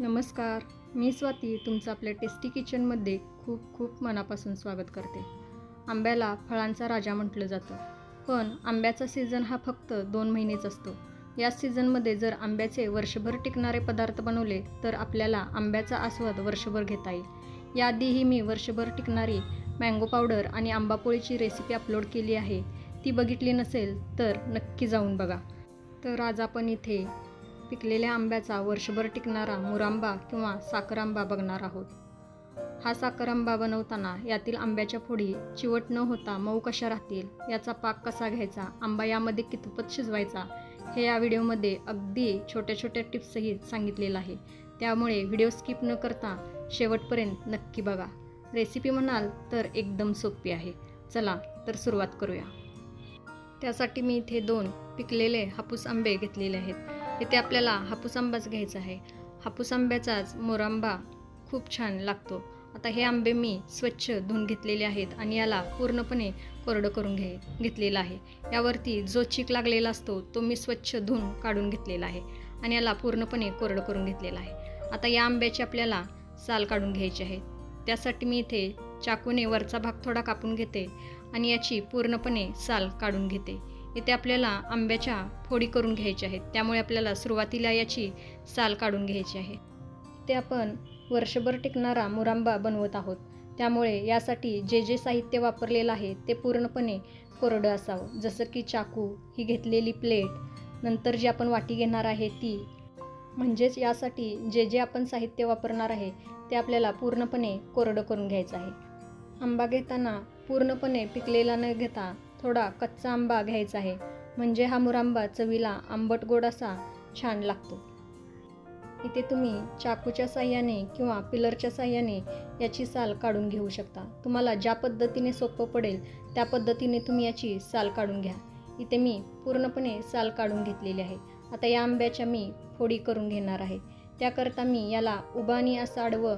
नमस्कार मी स्वाती तुमचं आपल्या टेस्टी किचनमध्ये खूप खूप मनापासून स्वागत करते. आंब्याला फळांचा राजा म्हटलं जातं. पण आंब्याचा सीझन हा फक्त दोन महिनेच असतो. या सीझनमध्ये जर आंब्याचे वर्षभर टिकणारे पदार्थ बनवले तर आपल्याला आंब्याचा आस्वाद वर्षभर घेता येईल. याआधीही मी वर्षभर टिकणारी मँगो पावडर आणि आंबापोळीची रेसिपी अपलोड केली आहे. ती बघितली नसेल तर नक्की जाऊन बघा. तर आज आपण इथे पिकलेल्या आंब्याचा वर्षभर टिकणारा मुरांबा किंवा साखर आंबा बघणार आहोत. हा साखर आंबा बनवताना यातील आंब्याच्या फोडी चिवट न होता मऊ कशा राहतील याचा पाक कसा घ्यायचा आंबा यामध्ये कितपत शिजवायचा हे या व्हिडिओमध्ये अगदी छोट्या छोट्या टिप्सही सांगितलेलं आहे. त्यामुळे व्हिडिओ स्किप न करता शेवटपर्यंत नक्की बघा. रेसिपी म्हणाल तर एकदम सोपी आहे. चला तर सुरुवात करूया. त्यासाठी मी इथे दोन पिकलेले हापूस आंबे घेतलेले आहेत. इथे आपल्याला हापूस आंबाच घ्यायचा आहे. हापूस आंब्याचाच मोरांबा खूप छान लागतो. आता हे आंबे मी स्वच्छ धुवून घेतलेले आहेत आणि याला पूर्णपणे कोरडं करून घे घेतलेलं आहे. यावरती जो चीक लागलेला असतो तो मी स्वच्छ धुवून काढून घेतलेला आहे आणि याला पूर्णपणे कोरडं करून घेतलेला आहे. आता या आंब्याची आपल्याला साल काढून घ्यायची आहे त्यासाठी मी इथे चाकूने वरचा भाग थोडा कापून घेते आणि याची पूर्णपणे साल काढून घेते. इथे आपल्याला आंब्याच्या फोडी करून घ्यायच्या आहेत. त्यामुळे आपल्याला सुरुवातीला याची साल काढून घ्यायची आहे. ते आपण वर्षभर टिकणारा मुरांबा बनवत आहोत. त्यामुळे यासाठी जे जे साहित्य वापरलेलं आहे ते पूर्णपणे कोरडं असावं. जसं की चाकू ही घेतलेली प्लेट नंतर जी आपण वाटी घेणार आहे ती. म्हणजेच यासाठी जे जे आपण साहित्य वापरणार आहे ते आपल्याला पूर्णपणे कोरडं करून घ्यायचं आहे. आंबा घेताना पूर्णपणे पिकलेला न घेता थोडा कच्चा आंबा घ्यायचा आहे. म्हणजे हा मुरांबा चवीला आंबट गोड असा छान लागतो. इथे तुम्ही चाकूच्या साह्याने किंवा पिलरच्या साह्याने याची साल काढून घेऊ शकता. तुम्हाला ज्या पद्धतीने सोपं पडेल त्या पद्धतीने तुम्ही याची साल काढून घ्या. इथे मी पूर्णपणे साल काढून घेतलेली आहे. आता या आंब्याच्या मी फोडी करून घेणार आहे. त्याकरता मी याला उबानी असं आडवं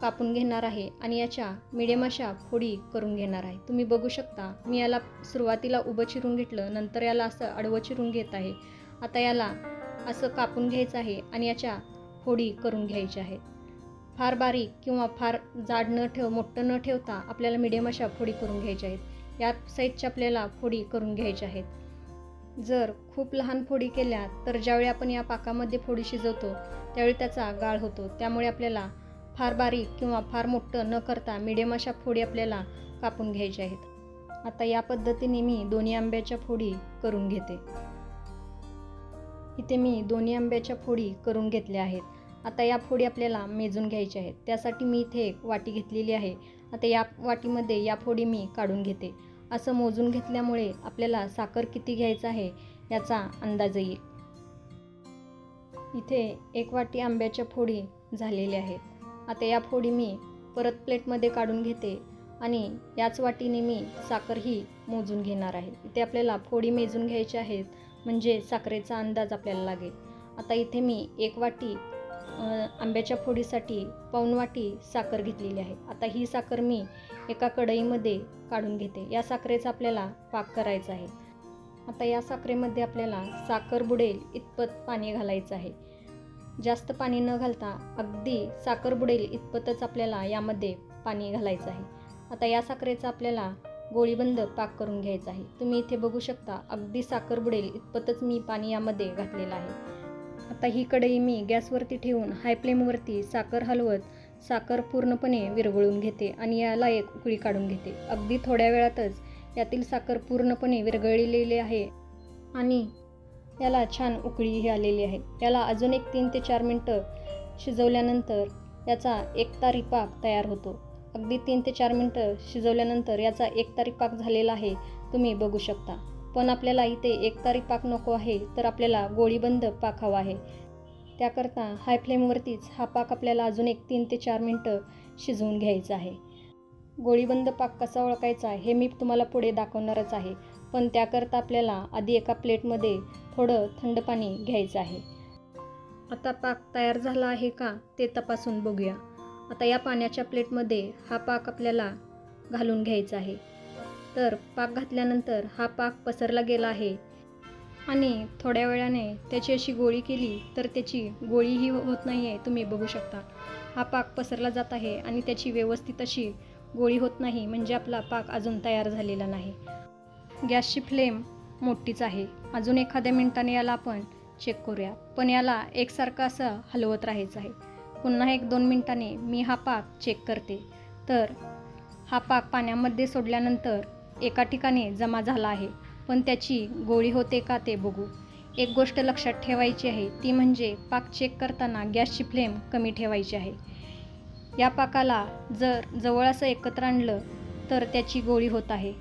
कापून घेणार आहे आणि याच्या मिडियम अशा फोडी करून घेणार आहे. तुम्ही बघू शकता मी याला सुरुवातीला उभं चिरून घेतलं नंतर याला असं आडवं चिरून घेत आहे. आता याला असं कापून घ्यायचं आहे आणि याच्या फोडी करून घ्यायच्या आहेत फार बारीक किंवा फार जाड न ठेव मोठं न ठेवता आपल्याला मिडियम अशा फोडी करून घ्यायच्या आहेत. या साईजच्या आपल्याला फोडी करून घ्यायच्या आहेत. जर खूप लहान फोडी केल्या तर ज्यावेळी आपण या पाकामध्ये फोडी शिजवतो त्यावेळी त्याचा गाळ होतो. त्यामुळे आपल्याला फार बारीक किंवा फार मोठं न करता मिडियम अशा फोडी आपल्याला कापून घ्यायच्या आहेत. आता या पद्धतीने मी दोन्ही आंब्याच्या फोडी करून घेते. इथे मी दोन्ही आंब्याच्या फोडी करून घेतल्या आहेत. आता या फोडी आपल्याला मेजून घ्यायच्या आहेत. त्यासाठी मी इथे एक वाटी घेतलेली आहे. आता या वाटीमध्ये या फोडी मी काढून घेते. असं मोजून घेतल्यामुळे आपल्याला साखर किती घ्यायचं आहे याचा अंदाज येईल. इथे एक वाटी आंब्याच्या फोडी झालेल्या आहेत. आता या फोडी मी परत प्लेटमध्ये काढून घेते आणि याच वाटीने मी साखर ही मोजून घेणार आहे. इथे आपल्याला फोडी मेजून घ्यायची आहेत म्हणजे साखरेचा अंदाज आपल्याला लागेल. आता इथे मी एक वाटी आंब्याच्या फोडीसाठी पाऊण वाटी साखर घेतलेली आहे. आता ही साखर मी एका कढईमध्ये काढून घेते. या साखरेचा आपल्याला पाक करायचा आहे. आता या साखरेमध्ये आपल्याला साखर बुडेल इतपत पाणी घालायचं आहे. जास्त पाणी न घालता अगदी साखर बुडेल इतपतच आपल्याला यामध्ये पाणी घालायचं आहे. आता या साखरेचा आपल्याला गोळीबंद पाक करून घ्यायचा आहे. तुम्ही इथे बघू शकता अगदी साखर बुडेल इतपतच मी पाणी यामध्ये घातलेलं आहे. आता ही कढई मी गॅसवरती ठेवून हाय फ्लेमवरती साखर हलवत साखर पूर्णपणे विरघळून घेते आणि याला एक उकळी काढून घेते. अगदी थोड्या वेळातच यातील साखर पूर्णपणे विरघळलेली आहे आणि याला छान उकळीही आलेली आहे. याला अजून एक तीन ते चार मिनटं शिजवल्यानंतर याचा एकतारी पाक तयार होतो. अगदी तीन ते चार मिनटं शिजवल्यानंतर याचा एकतारी पाक झालेला आहे तुम्ही बघू शकता. पण आपल्याला इथे एकतारी पाक नको आहे तर आपल्याला गोळीबंद पाक हवा आहे. त्याकरता हाय फ्लेमवरतीच हा पाक आपल्याला अजून एक तीन ते चार मिनटं शिजवून घ्यायचा आहे. गोळीबंद पाक कसा ओळखायचा हे मी तुम्हाला पुढे दाखवणारच आहे. पण त्याकरता आपल्याला आधी एका प्लेटमध्ये थोडं थंड पाणी घ्यायचं आहे. आता पाक तयार झाला आहे का ते तपासून बघूया. आता या पाण्याच्या प्लेटमध्ये हा पाक आपल्याला घालून घ्यायचा आहे. तर पाक घातल्यानंतर हा पाक पसरला गेला आहे. आणि थोड्या वेळाने त्याची अशी गोळी केली तर त्याची गोळीही होत नाही आहे तुम्ही बघू शकता. हा पाक पसरला जात आहे आणि त्याची व्यवस्थित अशी गोळी होत नाही म्हणजे आपला पाक अजून तयार झालेला नाही. गॅसची फ्लेम मोठीच आहे. अजून एखाद्या मिनिटाने याला आपण चेक करूया. पण याला एकसारखं असं हलवत राहायचं आहे. पुन्हा एक दोन मिनटाने मी हा पाक चेक करते. तर हा पाक पाण्यामध्ये सोडल्यानंतर एका ठिकाणी जमा झाला आहे. पण त्याची गोळी होते का ते बघू. एक गोष्ट लक्षात ठेवायची आहे. ती म्हणजे पाक चेक करताना गॅसची फ्लेम कमी ठेवायची आहे. या पाकाला जर जवळ असं एकत्र आणलं तर त्याची गोळी होत आहे.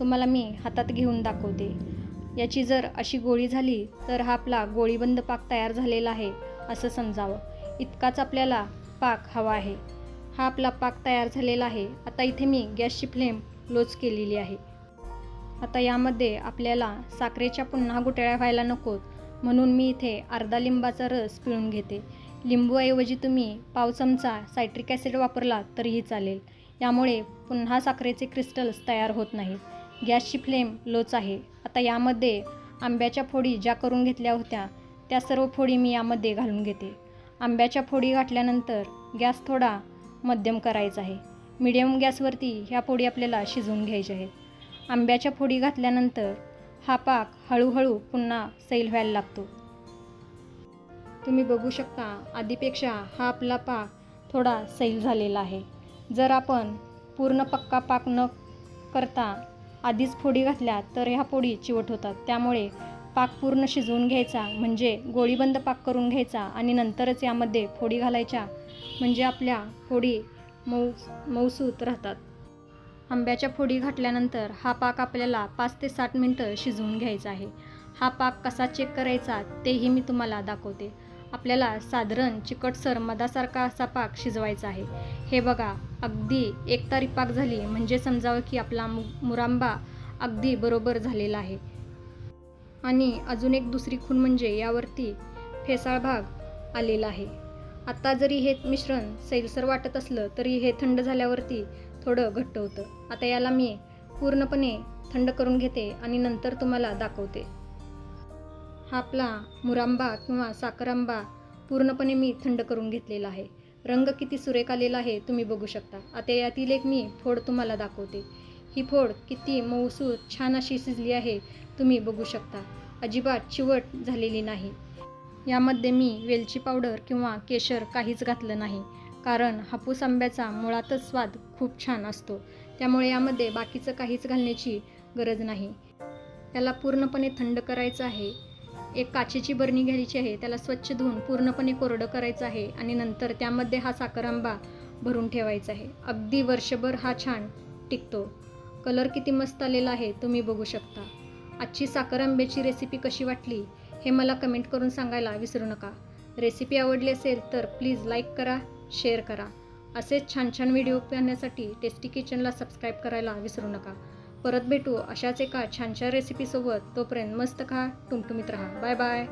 तुम्हाला मी हातात घेऊन दाखवते. याची जर अशी गोळी झाली तर हा आपला गोळीबंद पाक तयार झालेला आहे असं समजावं. इतकाच आपल्याला पाक हवा आहे. हा आपला पाक तयार झालेला आहे. आता इथे मी गॅसची फ्लेम लोच केलेली आहे. आता यामध्ये आपल्याला साखरेच्या पुन्हा गुटळ्या व्हायला नकोत म्हणून मी इथे अर्धा लिंबाचा रस पिळून घेते. लिंबूऐवजी तुम्ही पाव चमचा सायट्रिक ॲसिड वापरला तरीही चालेल. यामुळे पुन्हा साखरेचे क्रिस्टल्स तयार होत नाहीत. गॅसची फ्लेम लोच आहे. आता यामध्ये आंब्याच्या फोडी ज्या करून घेतल्या होत्या त्या सर्व फोडी मी यामध्ये घालून घेते. आंब्याच्या फोडी घातल्यानंतर गॅस थोडा मध्यम करायचा आहे. मिडियम गॅसवरती ह्या फोडी आपल्याला शिजवून घ्यायच्या आहेत. आंब्याच्या फोडी घातल्यानंतर हा पाक हळूहळू पुन्हा सैल व्हायला लागतो. तुम्ही बघू शकता आधीपेक्षा हा आपला पाक थोडा सैल झालेला आहे. जर आपण पूर्ण पक्का पाक न करता आधीच फोडी घातल्या तर ह्या फोडी चिवट होतात. त्यामुळे पाक पूर्ण शिजवून घ्यायचा म्हणजे गोळीबंद पाक करून घ्यायचा आणि नंतरच यामध्ये फोडी घालायच्या म्हणजे आपल्या फोडी मऊ मऊसूत राहतात. आंब्याच्या फोडी घातल्यानंतर हा पाक आपल्याला पाच ते साठ मिनटं शिजवून घ्यायचा आहे. हा पाक कसा चेक करायचा तेही मी तुम्हाला दाखवते. आपल्याला साधारण चिकटसर मधासारखा असा पाक शिजवायचा आहे. हे बघा अगदी एक तारी पाक झाली म्हणजे समजावं की आपला मु मुरांबा अगदी बरोबर झालेला आहे. आणि अजून एक दुसरी खूण म्हणजे यावरती फेसाळ भाग आलेला आहे. आत्ता जरी हे मिश्रण सैलसर वाटत असलं तरी हे थंड झाल्यावरती थोडं घट्ट होतं. आता याला मी पूर्णपणे थंड करून घेते आणि नंतर तुम्हाला दाखवते. हा आपला मुरांबा किंवा साखरांबा पूर्णपणे मी थंड करून घेतलेला आहे. रंग किती सुरेख आलेला आहे तुम्ही बघू शकता. आता यातील एक मी फोड तुम्हाला दाखवते. ही फोड किती मऊसूर छान अशी शिजली आहे तुम्ही बघू शकता. अजिबात चिवट झालेली नाही. यामध्ये मी वेलची पावडर किंवा केशर काहीच घातलं नाही. कारण हापूस आंब्याचा मुळातच स्वाद खूप छान असतो. त्यामुळे यामध्ये बाकीचं काहीच घालण्याची गरज नाही. त्याला पूर्णपणे थंड करायचं आहे. एक काचेची बरणी घ्यायची आहे त्याला स्वच्छ धुवून पूर्णपणे कोरडं करायचं आहे आणि नंतर त्यामध्ये हा साखर आंबा भरून ठेवायचा आहे. अगदी वर्षभर हा छान टिकतो. कलर किती मस्त आलेला आहे तुम्ही बघू शकता. आजची साखर आंब्याची रेसिपी कशी वाटली हे मला कमेंट करून सांगायला विसरू नका. रेसिपी आवडली असेल तर प्लीज लाईक करा शेअर करा. असेच छान छान व्हिडिओ पाहण्यासाठी टेस्टी किचनला सबस्क्राईब करायला विसरू नका. परत भेटू अशाच एका छानशा रेसिपीसोबत तोपर्यंत मस्त खा टुमटुमीत राहा. Bye bye